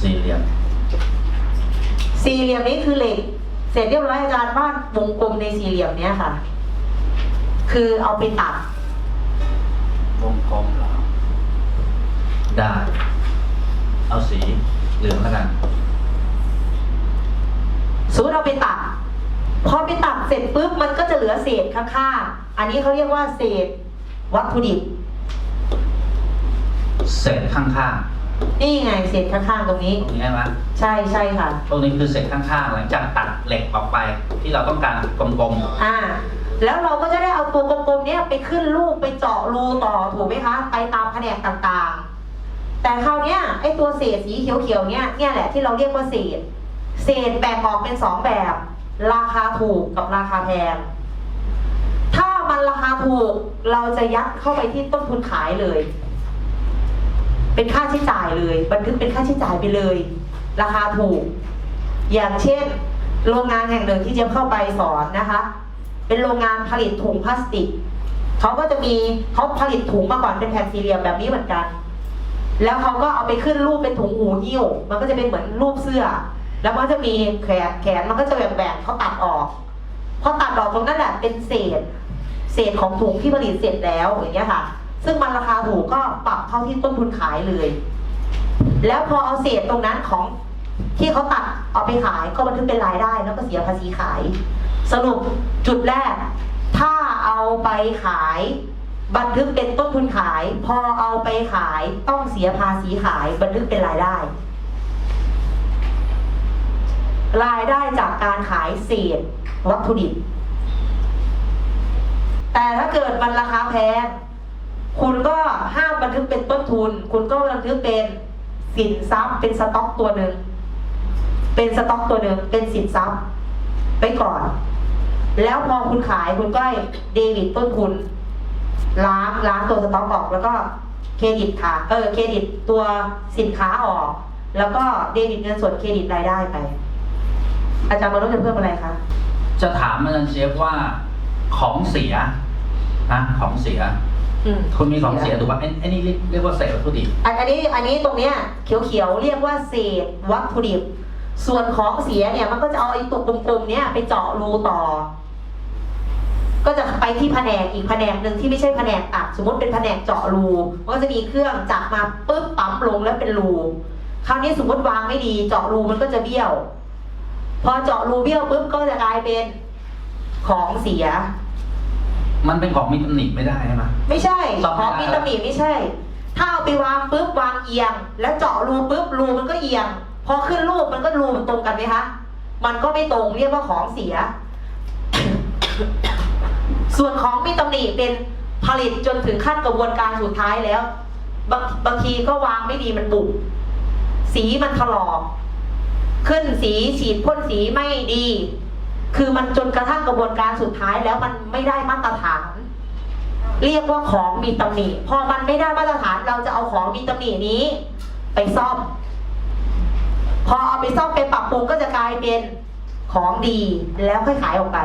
สี่เหลี่ยม สี่เหลี่ยมนี้คือเหล็ก เสร็จเรียบร้อยอาจารย์วาดวงกลมในสี่เหลี่ยมเนี้ยค่ะ คือเอาไปตัดวงกลมเหรอ ได้ เอาสีเหลืองแล้วกัน สมมติเราไปตัด พอไปตัดเสร็จปุ๊บมันก็จะเหลือเศษข้างๆอันนี้เขาเรียกว่าเศษวัตถุดิบเศษข้าง นี่ไงเศษข้างๆตรงนี้ๆตรงนี้ใช่ไหมใช่ใช่ค่ะ ตรงนี้คือเศษข้างๆหลังจากตัดเหล็กออกไป ที่เราต้องการกลมอ่า แล้วเราก็จะได้เอาตัวกลมๆเนี้ยไปขึ้นรูปไปเจาะรูต่อถูกไหมคะ ไปตามแผนกต่างๆ แต่คราวเนี้ยไอ้ตัวเศษสีเขียวๆเนี้ยเนี่ยแหละที่เราเรียกว่าเศษ เศษแบ่งออกเป็นสองแบบ ราคาถูกกับราคาแพง ถ้ามันราคาถูกเราจะยัดเข้าไปที่ต้นทุนขายเลย เป็นค่าใช้จ่ายเลย บันทึกเป็นค่าใช้จ่ายไปเลย ราคาถูก อย่างเช่น โรงงานแห่งหนึ่งที่เจี๊ยบเข้าไปสอนนะคะ เป็นโรงงานผลิตถุงพลาสติกเขาก็จะมีเขาผลิตถุงมาก่อนเป็นแผ่นสี่เหลี่ยมแบบนี้เหมือนกัน แล้วเขาก็เอาไปขึ้นรูปเป็นถุงหูหิ้ว มันก็จะเป็นเหมือนรูปเสื้อ แล้วมันจะมีแขนแขนมันก็จะแบบแบ่งเขาตัดออกพอตัดออกตรงนั้นแหละเป็นเศษ เศษของถุงที่ผลิตเสร็จแล้วอย่างเงี้ยค่ะ ซึ่งมันราคาถูกก็ปรับเข้าที่ต้นทุนขายเลย แล้วพอเอาเศษตรงนั้นของที่เขาตัดเอาไปขายก็บันทึกเป็นรายได้แล้วก็เสียภาษีขาย สรุปจุดแรก ถ้าเอาไปขาย บันทึกเป็นต้นทุนขาย พอเอาไปขายต้องเสียภาษีขาย บันทึกเป็นรายได้ รายได้จากการขายเศษวัตถุดิบแต่ถ้าเกิดมันราคาแพง คุณก็ห้ามบันทึกเป็นต้นทุน คุณก็บันทึกเป็นสินทรัพย์ เป็นสต็อกตัวหนึ่งเป็นสต็อกตัวหนึ่งเป็นสินทรัพย์ไปก่อน แล้วพอคุณขายคุณก็เดบิตต้นทุนล้างล้างตัวสต็อกออก แล้วก็เครดิตค่ะเออเครดิตตัวสินค้าออก แล้วก็เดบิตเงินสดเครดิตรายได้ไป อาจารย์มารุจะเพิ่มอะไรคะจะถามอาจารย์เชฟว่าของเสียนะของเสีย อืม คุณมีของเสียถูกป่ะไอ้ไอ้นี่เรียกเรียกว่าเศษวัตถุดิบอันอันนี้อันนี้ตรงเนี้ยเขียวๆเรียกว่าเศษวัตถุดิบ ส่วนของเสียเนี่ยมันก็จะเอาไอ้ตัวกลมๆเนี่ยไปเจาะรูต่อ ก็จะไปที่แผนกอีกแผนกหนึ่งที่ไม่ใช่แผนกอัดสมมติเป็นแผนกเจาะรูมันก็จะมีเครื่องจับมาปุ๊บปั๊มลงแล้วเป็นรูคราวนี้สมมติวางไม่ดี เจาะรูมันก็จะเบี้ยว พอเจาะรูเบี้ยวปุ๊บก็จะกลายเป็นของเสีย มันเป็นของมีตำหนิไม่ได้ใช่ไหม ไม่ใช่ซ่อมขไม่องได้ มีตำหนิไม่ใช่ ถ้าเอาไปวางปุ๊บวางเอียง แล้วเจาะรูปุ๊บรูมันก็เอียง พอขึ้นรูปมันก็รูมันตรงกันไหมคะ มันก็ไม่ตรงเรียกว่าของเสีย ส่วนของมีตำหนิเป็นผลิตจนถึงขั้นกระบวนการสุดท้ายแล้ว บางบางทีก็วางไม่ดีมันบุบสีมันถลอก ขึ้นสีฉีดพ่นสีไม่ดี คือมันจนกระทั่งกระบวนการสุดท้ายแล้วมันไม่ได้มาตรฐาน เรียกว่าของมีตำหนิ พอมันไม่ได้มาตรฐานเราจะเอาของมีตำหนินี้ ไปซ่อม พอเอาไปซ่อมไปปรับปรุงก็จะกลายเป็นของดีแล้วค่อยขายออกไป